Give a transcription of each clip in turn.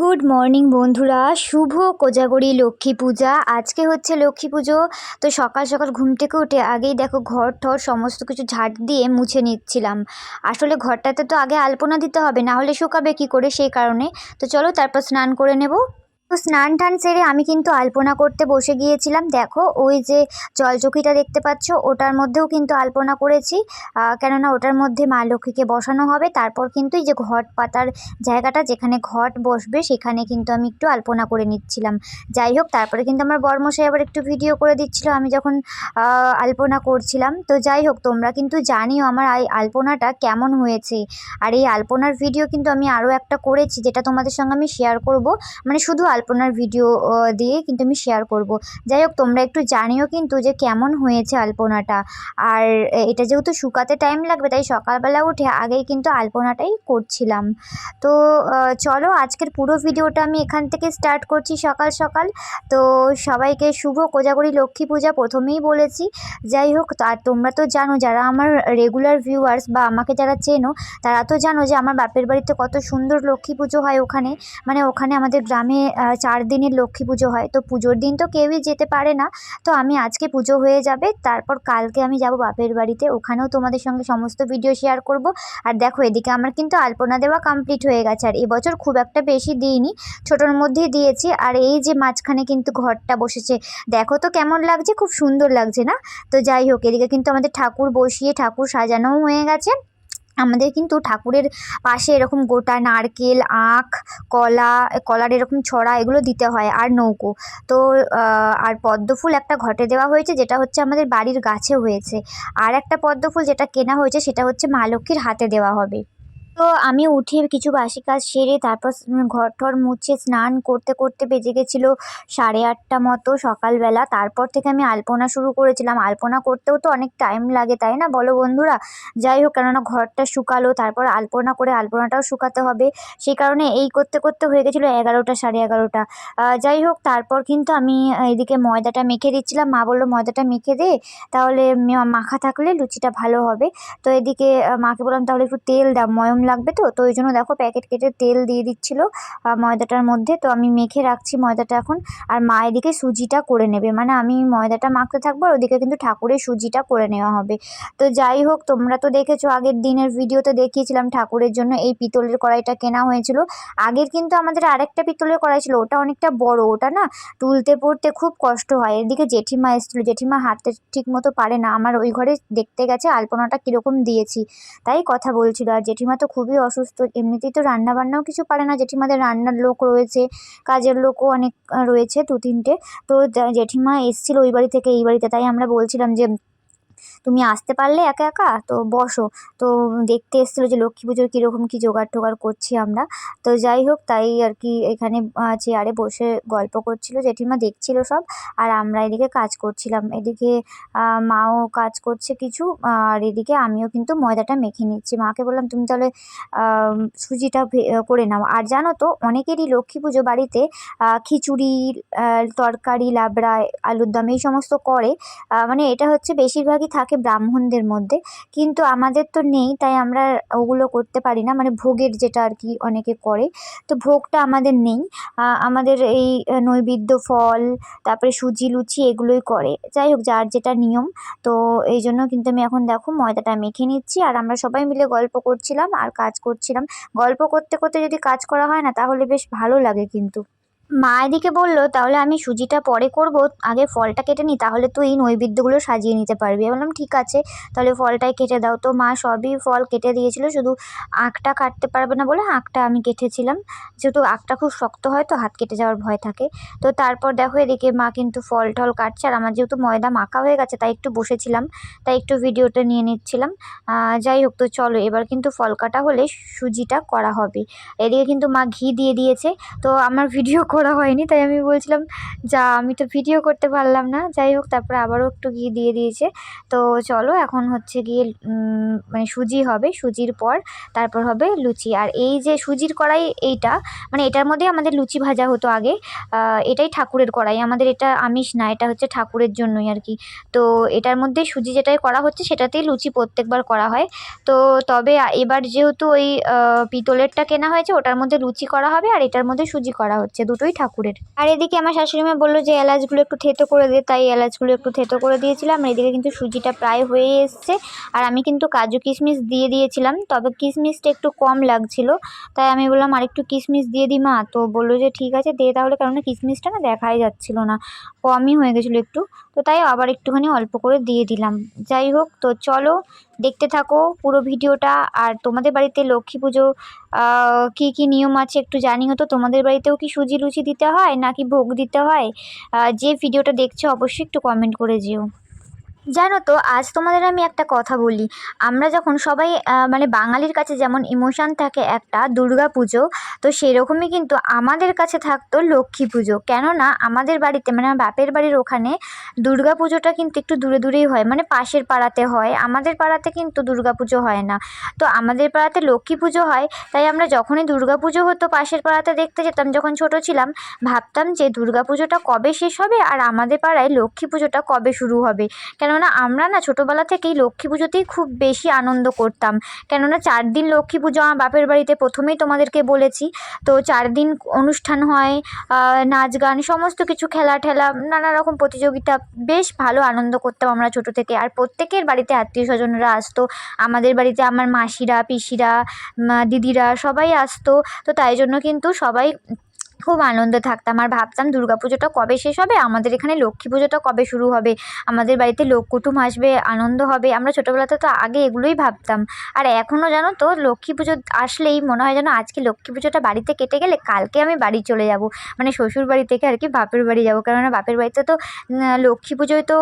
Good morning বন্ধুরা। শুভ কোজাগরি লক্ষ্মী পূজা। আজকে হচ্ছে লক্ষ্মী পুজো। তো সকাল সকাল ঘুম থেকে উঠে আগেই দেখো ঘর ঠর সমস্ত কিছু ঝাঁট দিয়ে মুছে নিচ্ছিলাম। আসলে ঘরটাতে তো আগে আলপনা দিতে হবে, না হলে শুকাবে কি করে সেই কারণে। তো চলো তারপর স্নান করে নেব। তো স্নান টান সেরে আমি কিন্তু আলপনা করতে বসে গিয়েছিলাম। দেখো, ওই যে জলচকিটা দেখতে পাচ্ছ, ওটার মধ্যেও কিন্তু আলপনা করেছি। কেননা ওটার মধ্যে মা লক্ষ্মীকে বসানো হবে। তারপর কিন্তু এই যে ঘট পাতার জায়গাটা, যেখানে ঘট বসবে, সেখানে কিন্তু আমি একটু আলপনা করে নিচ্ছিলাম। যাই হোক, তারপরে কিন্তু আমার বর্মশাই আবার একটু ভিডিও করে দিচ্ছিল, আমি যখন আলপনা করছিলাম। তো যাই হোক, তোমরা কিন্তু জানিও আমার এই আলপনাটা কেমন হয়েছে। আর এই আলপনার ভিডিও কিন্তু আমি আরও একটা করেছি, যেটা তোমাদের সঙ্গে আমি শেয়ার করব। মানে শুধু আলপনার ভিডিও দিয়ে কিন্তু আমি শেয়ার করব। যাই হোক তোমরা একটু জানিও কিন্তু যে কেমন হয়েছে আলপনাটা। আর এটা যেহেতু শুকাতে টাইম লাগবে, তাই সকালবেলা উঠে আগেই কিন্তু আলপনাটাই করছিলাম। তো চলো আজকের পুরো ভিডিওটা আমি এখান থেকে স্টার্ট করছি সকাল সকাল। তো, সবাইকে শুভ কোজাগরি লক্ষ্মী পূজা প্রথমেই বলেছি। যাই হোক আর তোমরা তো জানো, যারা আমার রেগুলার ভিউয়ার্স বা আমাকে যারা চেনো, তারা তো জানো যে আমার বাপের বাড়িতে কত সুন্দর লক্ষ্মী পুজো হয় ওখানে। মানে ওখানে আমাদের গ্রামে চার দিনের লক্ষ্মী পুজো হয়। তো পুজোর দিন তো কেউই যেতে পারে না। তো আমি আজকে পুজো হয়ে যাবে। তারপর কালকে আমি যাব বাপের বাড়িতে। ওখানেও তোমাদের সঙ্গে সমস্ত ভিডিও শেয়ার করব। আর দেখো, এদিকে আমার কিন্তু আলপনা দেওয়া কমপ্লিট হয়ে গেছে। আর এবছর খুব একটা বেশি দিইনি। ছোটোর মধ্যেই দিয়েছি। আর এই যে মাঝখানে কিন্তু ঘরটা বসেছে। দেখো তো কেমন লাগছে, খুব সুন্দর লাগছে না? তো যাই হোক, এদিকে কিন্তু আমাদের ঠাকুর বসিয়ে ঠাকুর সাজানোও হয়ে গেছে। আমাদের কিন্তু ঠাকুরের পাশে এরকম গোটা নারকেল, আখ, কলা, কলার এরকম ছড়া এগুলো দিতে হয় আর নৌকো। তো আর পদ্ম ফুল একটা ঘটে দেওয়া হয়েছে যেটা হচ্ছে আমাদের বাড়ির গাছে হয়েছে। আর একটা পদ্ম ফুল যেটা কেনা হয়েছে সেটা হচ্ছে মা লক্ষ্মীর হাতে দেওয়া হবে। তো আমি উঠে কিছু বাসি কাজ সেরে তারপর ঘর ঠর মুছে স্নান করতে করতে বেজে গেছিল সাড়ে আটটা মতো সকালবেলা। তারপর থেকে আমি আলপনা শুরু করেছিলাম। আলপনা করতেও তো অনেক টাইম লাগে, তাই না? বলো বন্ধুরা। যাই হোক, কেননা ঘরটা শুকালো, তারপর আলপনা করে আলপনাটাও শুকাতে হবে। সেই কারণে এই করতে করতে হয়ে গেছিল এগারোটা, সাড়ে এগারোটা। যাই হোক, তারপর কিন্তু আমি এদিকে ময়দাটা মেখে দিচ্ছিলাম। মা বলল, ময়দাটা মেখে দে, তাহলে মাখা থাকলে লুচিটা ভালো হবে। তো এদিকে মাকে বললাম, তাহলে একটু তেল দাও, ময়ম লাগবে তো? তো ওই জন্য দেখো প্যাকেট কেটে তেল দিয়ে দিচ্ছিল ময়দাটার মধ্যে। তো আমি মেখে রাখছি ময়দাটা এখন। আর মা এদিকে সুজিটা করে নেবে। মানে আমি ময়দাটা মাখতে থাকব আর ওদিকে কিন্তু ঠাকুরের সুজিটা করে নেওয়া হবে। তো যাই হোক, তোমরা তো দেখেছ, আগের দিনের ভিডিওতে দেখিয়েছিলাম ঠাকুরের জন্য এই পিতলের কড়াইটা কেনা হয়েছিল। আগের কিন্তু আমাদের আরেকটা পিতলের কড়াই ছিল। ওটা অনেকটা বড়, ওটা না তুলতে পড়তে খুব কষ্ট হয়। এদিকে জেঠিমা এসেছিল। জেঠিমা হাতে ঠিক মতো পারে না। আমার ওই ঘরে দেখতে গেছে, আলপনাটা কীরকম দিয়েছি, তাই কথা বলছিল। আর জেঠিমা তো খুবই অসুস্থ। এমনিতেই তো রান্নাবান্নাও কিছু পারে না। জেঠিমাদের রান্নার লোক রয়েছে, কাজের লোকও অনেক রয়েছে দু তিনটে তো জেঠিমা এসেছিল ওই বাড়ি থেকে এই বাড়িতে, তাই আমরা বলছিলাম যে তুমি আসতে পারলে একা একা? তো বসো। তো দেখতে এসেছিল যে লক্ষ্মী পুজোর কীরকম কী জোগাড় টোগাড় করছি আমরা। তো যাই হোক, তাই আর কি এখানে চেয়ারে বসে গল্প করছিল, জেঠিমা দেখছিলো সব, আর আমরা এদিকে কাজ করছিলাম। এদিকে মাও কাজ করছে কিছু, আর এদিকে আমিও কিন্তু ময়দাটা মেখে নিচ্ছি। মাকে বললাম, তুমি তাহলে সুজিটা করে নাও। আর জানো তো, অনেকেরই লক্ষ্মী পুজো বাড়িতে খিচুড়ি তরকারি, লাবড়া, আলুর দম এই সমস্ত করে। মানে এটা হচ্ছে বেশিরভাগই থাকে ব্রাহ্মণদের মধ্যে। কিন্তু আমাদের তো নেই, তাই আমরা ওগুলো করতে পারি না। মানে ভোগের যেটা আর কি অনেকে করে। তো ভোগটা আমাদের নেই। আমাদের এই নৈবেদ্য ফল, তারপরে সুজি, লুচি এগুলোই করে। যাই হোক, যার যেটা নিয়ম। তো এই জন্য কিন্তু আমি এখন দেখো ময়দাটা মেখে নিচ্ছি। আর আমরা সবাই মিলে গল্প করছিলাম আর কাজ করছিলাম। গল্প করতে করতে যদি কাজ করা হয় না, তাহলে বেশ ভালো লাগে কিন্তু। মা এদিকে বলল, তাহলে আমি সুজিটা পরে করব, আগে ফলটা কেটে নিই তাহলে তুই নৈবেদ্যগুলো সাজিয়ে নিতে পারবি। বললাম, ঠিক আছে, তাহলে ফলটাই কেটে দাও। তো মা সবই ফল কেটে দিয়েছিল, শুধু আঁকটা কাটতে পারবে না বলে আঁকটা আমি কেটেছিলাম। যেহেতু আঁকটা খুব শক্ত হয়, তো হাত কেটে যাওয়ার ভয় থাকে। তো তারপর দেখো, এদিকে মা কিন্তু ফল টল কাটছে, আর আমার যেহেতু ময়দা মাখা হয়ে গেছে, তাই একটু বসেছিলাম, তাই একটু ভিডিওটা নিয়ে নিচ্ছিলাম। যাই হোক, তো চলো, এবার কিন্তু ফল কাটা হলে সুজিটা করা হবে। এদিকে কিন্তু মা ঘি দিয়ে দিয়েছে, তো আমার ভিডিও করা হয়নি, তাই আমি বলছিলাম, যা, আমি তো ভিডিও করতে পারলাম না। যাই হোক, তারপরে আবারও একটু ঘি দিয়ে দিয়েছে। তো চলো, এখন হচ্ছে গিয়ে মানে সুজি হবে, সুজির পর তারপর হবে লুচি। আর এই যে সুজির কড়াই, এইটা মানে এটার মধ্যে আমাদের লুচি ভাজা হতো আগে। এটাই ঠাকুরের কড়াই, আমাদের এটা আমিষ না, এটা হচ্ছে ঠাকুরের জন্যই আর কি। তো এটার মধ্যে সুজি যেটাই করা হচ্ছে, সেটাতেই লুচি প্রত্যেকবার করা হয়। তো তবে এবার যেহেতু ওই পিতলেরটা কেনা হয়েছে, ওটার মধ্যে লুচি করা হবে, আর এটার মধ্যে সুজি করা হচ্ছে। দুটোই ঠাকুরের। আর এদিকে আমার শাশুড়ি মা বলল যে, এলাচগুলো একটু থেতো করে দে। তাই এলাচগুলো একটু থেতো করে দিয়েছিলাম। আর এদিকে কিন্তু সুজিটা প্রায় হয়ে এসছে। আর আমি কিন্তু কাজু কিশমিশ দিয়ে দিয়েছিলাম। তবে কিশমিশটা একটু কম লাগছিল। তাই আমি বললাম, আরেকটু কিশমিশ দিয়ে দিই মা। তো বলল যে, ঠিক আছে, দে। তাহলে কারণ কিশমিশটা না দেখাই যাচ্ছিল না। কমই হয়ে গেছিল একটু। তো তাই আবার একটুখানি অল্প করে দিয়ে দিলাম। যাই হোক, তো চলো দেখতে থাকো পুরো ভিডিওটা। আর তোমাদের বাড়িতে লক্ষ্মী পুজো কি কি নিয়ম আছে একটু জানিও তো? তোমাদের বাড়িতেও কি সুজি লুচি দিতে হয় নাকি ভোগ দিতে হয়? যে ভিডিওটা দেখছ অবশ্যই একটু কমেন্ট করে যেও। জানো তো, আজ তোমাদের আমি একটা কথা বলি। আমরা যখন সবাই মানে বাঙালির কাছে যেমন ইমোশান থাকে একটা, দুর্গা পুজো, তো সেরকমই কিন্তু আমাদের কাছে থাকতো লক্ষ্মী পুজো। কেননা আমাদের বাড়িতে মানে আমার বাপের বাড়ির ওখানে দুর্গা পুজোটা কিন্তু একটু দূরে দূরেই হয়। মানে পাশের পাড়াতে হয়, আমাদের পাড়াতে কিন্তু দুর্গা পুজো হয় না। তো আমাদের পাড়াতে লক্ষ্মী পুজো হয়, তাই আমরা যখনই দুর্গা পুজো হতো, পাশের পাড়াতে দেখতে যেতাম। যখন ছোট ছিলাম, ভাবতাম যে দুর্গা পুজোটা কবে শেষ হবে, আর আমাদের পাড়ায় লক্ষ্মী পুজোটা কবে শুরু হবে? কেননা আমরা না ছোটোবেলা থেকেই লক্ষ্মী পুজোতেই খুব বেশি আনন্দ করতাম। কেননা চার দিন লক্ষ্মী পুজো আমার বাপের বাড়িতে প্রথমেই তোমাদেরকে বলেছি। তো চার দিন অনুষ্ঠান হয় নাচ গান, সমস্ত কিছু খেলা ঠেলা, নানা রকম প্রতিযোগিতা, বেশ ভালো আনন্দ করতাম আমরা ছোটো থেকে। আর প্রত্যেকের বাড়িতে আত্মীয় স্বজনরা আসতো। আমাদের বাড়িতে আমার মাসিরা, পিসিরা দিদিরা সবাই আসতো। তো তাই জন্য কিন্তু সবাই খুব আনন্দে থাকতাম। আর ভাবতাম দুর্গা পুজোটা কবে শেষ হবে? আমাদের এখানে লক্ষ্মী পুজোটা কবে শুরু হবে? আমাদের বাড়িতে লোক কুটুম আসবে, আনন্দ হবে। আমরা ছোটোবেলাতে তো আগে এগুলোই ভাবতাম। আর এখনও জানো তো, লক্ষ্মী পুজো আসলেই মনে হয় যেন আজকে লক্ষ্মী পুজোটা বাড়িতে কেটে গেলে কালকে আমি বাড়ি চলে যাব। মানে শ্বশুর বাড়ি থেকে আর কি বাপের বাড়ি যাব। কেননা বাপের বাড়িতে তো লক্ষ্মী পুজোয় তো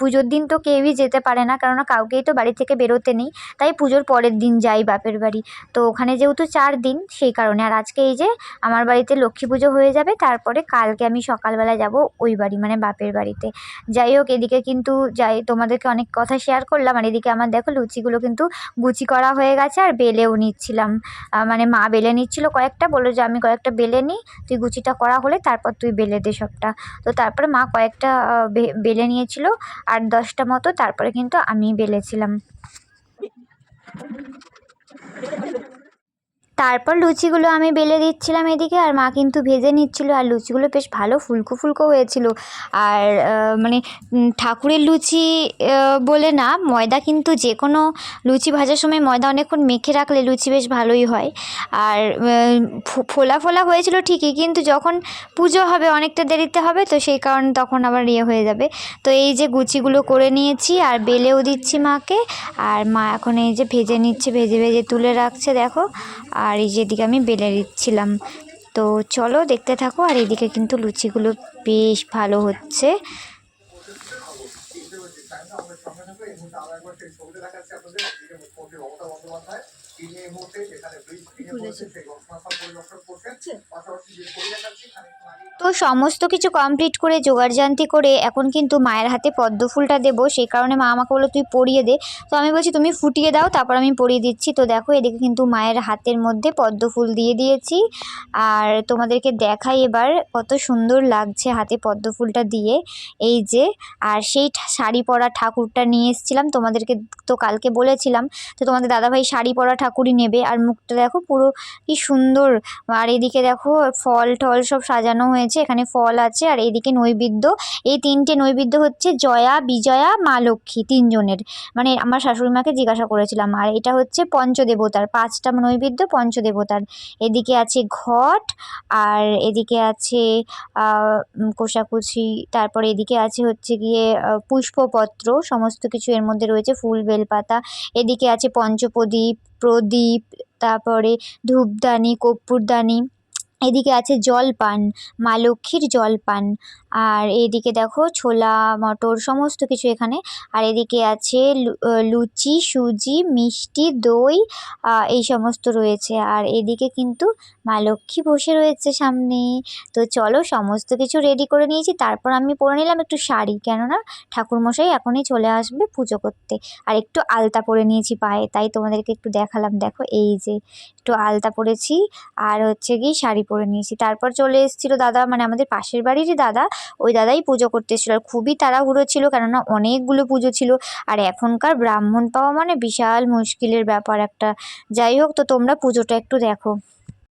পুজোর দিন তো কেউই যেতে পারে না। কেননা কাউকেই তো বাড়ি থেকে বেরোতে নেই। তাই পুজোর পরের দিন যাই বাপের বাড়ি। তো ওখানে যেহেতু চার দিন সেই কারণে। আর আজকে এই যে, আমার বাড়িতে লক্ষ্মী পুজো হয়ে যাবে, তারপরে কালকে আমি সকালবেলা যাব ওই বাড়ি মানে বাপের বাড়িতে। যাই হোক, এদিকে কিন্তু যাই, তোমাদেরকে অনেক কথা শেয়ার করলাম, আর এদিকে আমার দেখো লুচিগুলো কিন্তু গুচি করা হয়ে গেছে, আর বেলেও নিচ্ছিলাম। মানে মা বেলে নিচ্ছিল কয়েকটা, বলল যে আমি কয়েকটা বেলে নিই, তুই গুচিটা করা হলে তারপর তুই বেলে দে সবটা। তো তারপরে মা কয়েকটা বেলে নিয়েছিল, আর দশটা মতো, তারপরে কিন্তু আমি বেলেছিলাম। তারপর লুচিগুলো আমি বেলে দিচ্ছিলাম এদিকে, আর মা কিন্তু ভেজে নিচ্ছিল, আর লুচিগুলো বেশ ভালো ফুলকো ফুলকো হয়েছিল। আর মানে ঠাকুরের লুচি বলে না, ময়দা কিন্তু যে কোনো লুচি ভাজার সময় ময়দা অনেকক্ষণ মেখে রাখলে লুচি বেশ ভালোই হয়। আর ফোলা ফোলা হয়েছিল ঠিকই, কিন্তু যখন পুজো হবে অনেকটা দেরিতে হবে, তো সেই কারণে তখন আবার ইয়ে হয়ে যাবে। তো এই যে গুচিগুলো করে নিয়েছি, আর বেলেও দিচ্ছি মাকে, আর মা এখন এই যে ভেজে নিচ্ছে, ভেজে ভেজে তুলে রাখছে, দেখো। আর এই যেদিকে আমি বেলে দিচ্ছিলাম। তো চলো দেখতে থাকো, আর এদিকে কিন্তু লুচিগুলো বেশ ভালো হচ্ছে। তো সমস্ত কিছু কমপ্লিট করে জোগাড়জান্তি করে এখন কিন্তু মায়ের হাতে পদ্ম ফুলটা দেবো সেই কারণে মা আমাকে বলল তুই পরিয়ে দে। তো আমি বলছি তুমি ফুটিয়ে দাও তারপর আমি পরিয়ে দিচ্ছি। তো দেখো এদিকে কিন্তু মায়ের হাতের মধ্যে পদ্ম ফুল দিয়ে দিয়েছি। আর তোমাদেরকে দেখাই এবার কত সুন্দর লাগছে হাতে পদ্ম ফুলটা দিয়ে। এই যে আর সেই শাড়ি পরা ঠাকুরটা নিয়ে এসেছিলাম তোমাদেরকে তো কালকে বলেছিলাম। তো তোমাদের দাদাভাই শাড়ি পরা ঠাকুরই নেবে। আর মুখটা দেখো পুরো কি সুন্দর। আর এদিকে দেখো ফল টল সব সাজানো হয়েছে, এখানে ফল আছে। আর এদিকে নৈবেদ্য, এই তিনটে নৈবেদ্য হচ্ছে জয়া, বিজয়া, মা লক্ষ্মী তিনজনের। মানে আমার শাশুড়ি মাকে জিজ্ঞাসা করেছিলাম, আর এটা হচ্ছে পঞ্চদেবতার? পাঁচটা নৈবেদ্য, পঞ্চদেবতার। এদিকে আছে ঘট, আর এদিকে আছে কোষাকুষি। তারপরে এদিকে আছে হচ্ছে গিয়ে পুষ্পপত্র। সমস্ত কিছু এর মধ্যে রয়েছে, ফুল, বেলপাতা। এদিকে আছে পঞ্চপ্রদীপ প্রদীপ তারপরে ধূপদানি কর্পূরদানি এদিকে আছে জলপান, মা লক্ষ্মীর জলপান, আর এদিকে দেখো ছোলা, মটর, সমস্ত কিছু এখানে। আর এদিকে আছে লুচি, সুজি, মিষ্টি, দই এই সমস্ত রয়েছে। আর এদিকে কিন্তু মা লক্ষ্মী বসে রয়েছে সামনে। তো চলো সমস্ত কিছু রেডি করে নিয়েছি। তারপর আমি পরে নিলাম একটু শাড়ি। কেননা ঠাকুরমশাই এখনই চলে আসবে পুজো করতে। আর একটু আলতা পরে নিয়েছি পায়ে। তাই তোমাদেরকে একটু দেখালাম। দেখো এই যে, একটু আলতা পরেছি। আর হচ্ছে কি শাড়ি পরে নিয়েছি। তারপর চলে এসেছিল দাদা মানে আমাদের পাশের বাড়িরই দাদা, ওই দাদাই পুজো করতে এসেছিল। আর খুবই তাড়াহুড়ো ছিল, কেননা অনেকগুলো পুজো ছিল। আর এখনকার ব্রাহ্মণ পাওয়া মানে বিশাল মুশকিলের ব্যাপার একটা। যাই হোক, তো তোমরা পুজোটা একটু দেখো।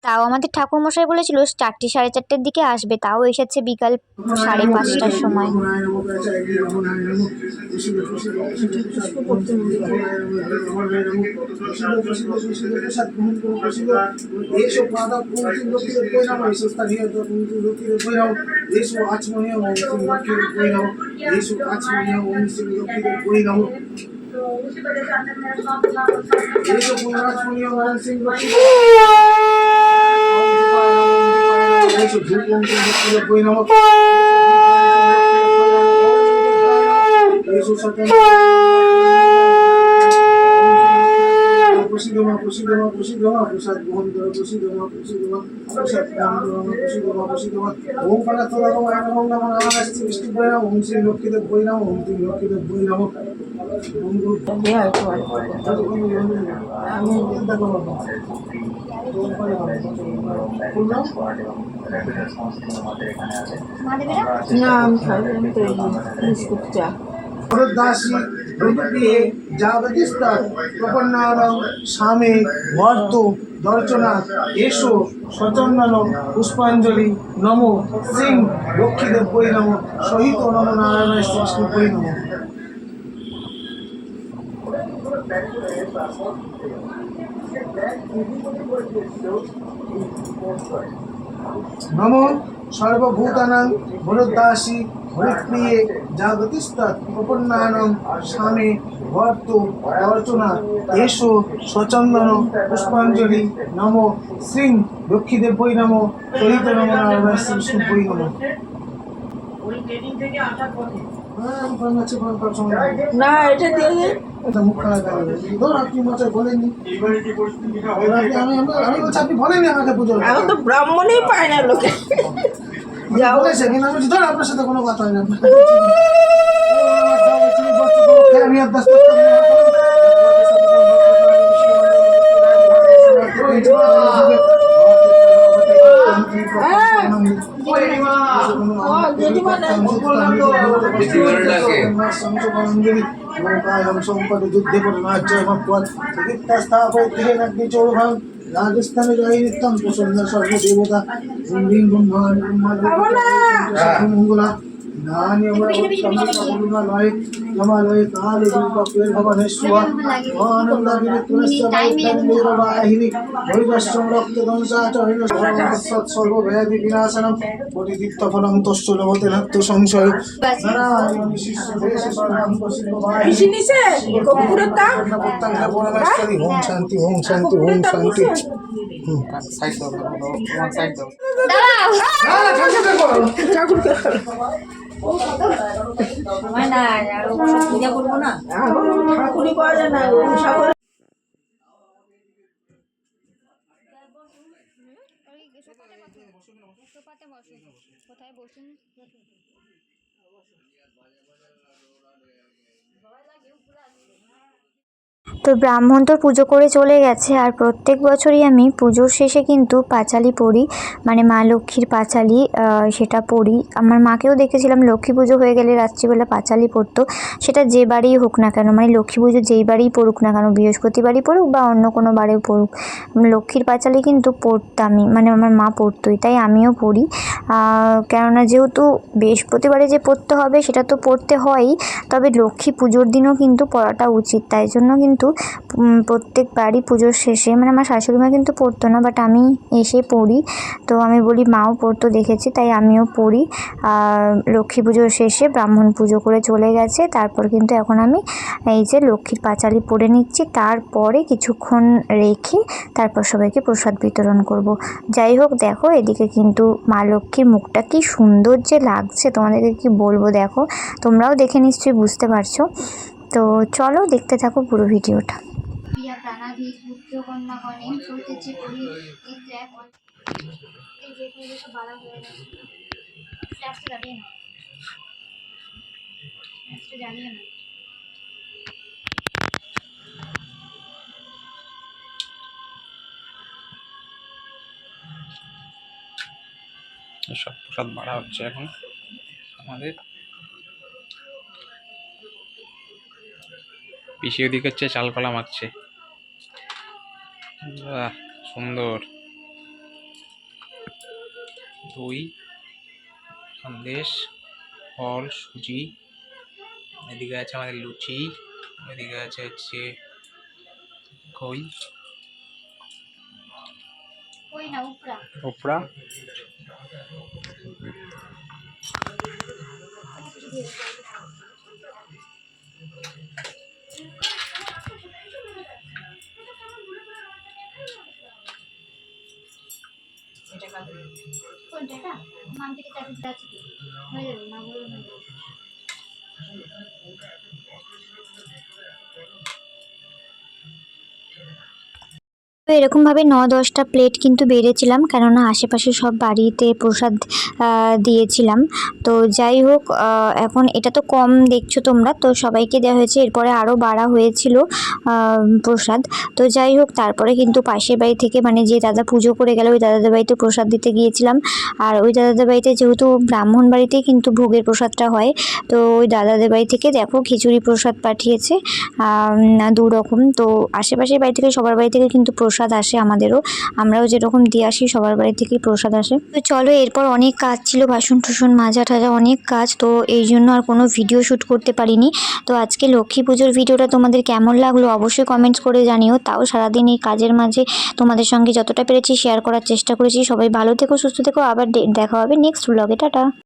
তাও আমাদের ঠাকুরমশাই বলেছিল চারটে সাড়ে চারটের দিকে আসবে, তাও এসেছে বিকাল সাড়ে পাঁচটার সময়। Prosigamos, prosigamos. প্রসিদ্ধমা প্রসাদ গ্রহণ করো প্রসিদ্ধমা প্রসিদ্ধমা প্রসাদ গ্রহণ করো প্রসিদ্ধমা প্রসিদ্ধমা। ওম পারা তোলা নম আয় নম নম নাম আসছে বৃষ্টি বই নাম ওম শ্রী লক্ষ্মীদেব বই নাম ওম শ্রী লক্ষ্মীদেব বই নাম ওম গুরু আমি চিন্তা করব না আমি খাইনি আমি তো বিস্কুট চা ভরদাসী রূপে যাবতিস্তৎ প্রপন্নানং স্বামী ভর্ত দর্শনা এসো, সচন্দন, পুষ্পাঞ্জলি, নম, সিং, লক্ষ্মীদেব বই নম, সহিত নম নারায়ণ শ্রীকৃষ্ণ নম। নম সর্বভূতানাং ভরদ্দাসী হরিপ্রিয়ে জাগতিস্তৎ প্রপন্নানং স্বামী ভর্ত অর্চনা এসো সচন্দন পুষ্পাঞ্জলি নম শ্রী লক্ষ্মীদেব বই নম চরিত্র নম নারায়ণ শ্রী বই নম ওই ট্রেনিং থেকে আসার নেই। না এটা দিয়ে দে এটা মুখ খারাপ হয়ে। ধরুন, আপনি মশাই বলেননি। আমি আমি- বলছি, আপনি বলেননি আমাকে কথা। এখন তো ব্রাহ্মণই পায় না লোকে যাও বলেছে, কিন্তু আমি বলছি, আপনার সাথে কোনো কথা হয় না আমি আর দশ সম্পদে যুদ্ধে রাজস্থানে জয় নিত্যম প্রসন্ন সর্বদেবতা ব্রহ্মাণ্ড মঙ্গলা নানি আমরা করুণালয় রমালয় কাল রূপের ভবনেশ্বর আনন্দাগিরি তুলস্য বাহিনী বৈরস্যম রক্ত দংসাচরণ সর্বব্যাধি বিনাশনম পরিদীপ্ত ফলম তস্য লভতে নাত্য সংশয় নারায়ণ শিষ্য দেশে শরণম প্রসিদ্ধ শান্তি ওম শান্তি ঠাকুরকে এখন ঠাকুরই পাওয়া যায় না তো ব্রাহ্মণ তো পুজো করে চলে গেছে আর প্রত্যেক বছরই আমি পুজোর শেষে কিন্তু পাঁচালি পড়ি। মানে মা লক্ষ্মীর পাঁচালি সেটা পড়ি। আমার মাকেও দেখেছিলাম লক্ষ্মী পুজো হয়ে গেলে রাত্রিবেলা পাঁচালি পড়তো। সেটা যে বাড়িই হোক না কেন মানে লক্ষ্মী পুজো যেই বাড়িই পড়ুক না কেন, বৃহস্পতিবারই পড়ুক বা অন্য কোনো বারেও পড়ুক লক্ষ্মীর পাঁচালি কিন্তু পড়তামই মানে আমার মা পড়তোই, তাই আমিও পড়ি। কেননা যেহেতু বৃহস্পতিবারে যে পড়তে হবে, সেটা তো পড়তে হয়ই, তবে লক্ষ্মী পুজোর দিনও কিন্তু পড়াটা উচিত, তাই জন্য কিন্তু প্রত্যেকবারই পুজোর শেষে মানে আমার শাশুড়ি মা কিন্তু পড়তো না বাট আমি এসে পড়ি। তো আমি বলি, মাও পড়তো দেখেছি, তাই আমিও পড়ি। লক্ষ্মী পুজোর শেষে ব্রাহ্মণ পুজো করে চলে গেছে। তারপর কিন্তু এখন আমি এই যে লক্ষ্মীর পাঁচালি পড়ে নিচ্ছি। তারপরে কিছুক্ষণ রেখে তারপর সবাইকে প্রসাদ বিতরণ করব। যাই হোক, দেখো, এদিকে কিন্তু মা লক্ষ্মীর মুখটা কি সুন্দর যে লাগছে। তোমাদেরকে কি বলব, দেখো, তোমরাও দেখে নিশ্চয়ই বুঝতে পারছ। তো চলো দেখতে থাকো পুরো ভিডিওটা। প্রাণাধিক বাড়া হয়ে গেছে। না সব প্রসাদ বাড়া হচ্ছে এখন আমাদের। পিসি ওদিকে হচ্ছে চাল কলা মাখছে। বাহ সুন্দর। দই সন্দেশ ফল সুজি এদিকে আছে আমাদের লুচি এদিকে আছে হচ্ছে খই। ওপরা কোনটা মাম থেকে চাকরি কি হয়ে যাবে মা বলল হয়ে যাবে তো এরকমভাবে ন দশটা প্লেট কিন্তু বেড়েছিলাম, কেননা আশেপাশে সব বাড়িতে প্রসাদ দিয়েছিলাম। তো যাই হোক এখন এটা তো কম দেখছ তোমরা, তো সবাইকে দেওয়া হয়েছে। এরপরে আরও বাড়া হয়েছিল প্রসাদ। তো যাই হোক, তারপরে কিন্তু পাশের বাড়ি থেকে মানে যে দাদা পুজো করে গেল, ওই দাদাদের বাড়িতে প্রসাদ দিতে গিয়েছিলাম। আর ওই দাদাদের বাড়িতে যেহেতু ব্রাহ্মণ বাড়িতেই কিন্তু ভোগের প্রসাদটা হয়, তো ওই দাদাদের বাড়ি থেকে দেখো খিচুড়ি প্রসাদ পাঠিয়েছে দু রকম তো আশেপাশের বাড়ি থেকে, সবার বাড়ি থেকে কিন্তু প্রসাদ আসে আমাদেরও। আমরাও যেরকম দিয়ে আসি, সবার বাড়ি থেকেই প্রসাদ আসে। তো চলো, এরপর অনেক কাজ ছিল, বাসন টুসন মাজা টাজা অনেক কাজ, তো এই জন্য আর কোনো ভিডিও শ্যুট করতে পারিনি। তো আজকে লক্ষ্মী পুজোর ভিডিওটা তোমাদের কেমন লাগল অবশ্যই কমেন্টস করে জানিও। তাও সারাদিন এই কাজের মাঝে তোমাদের সঙ্গে যতটা পেরেছি শেয়ার করার চেষ্টা করেছি। সবাই ভালো থেকো, সুস্থ থেকো। আবার দেখা হবে নেক্সট ব্লগে টাটা।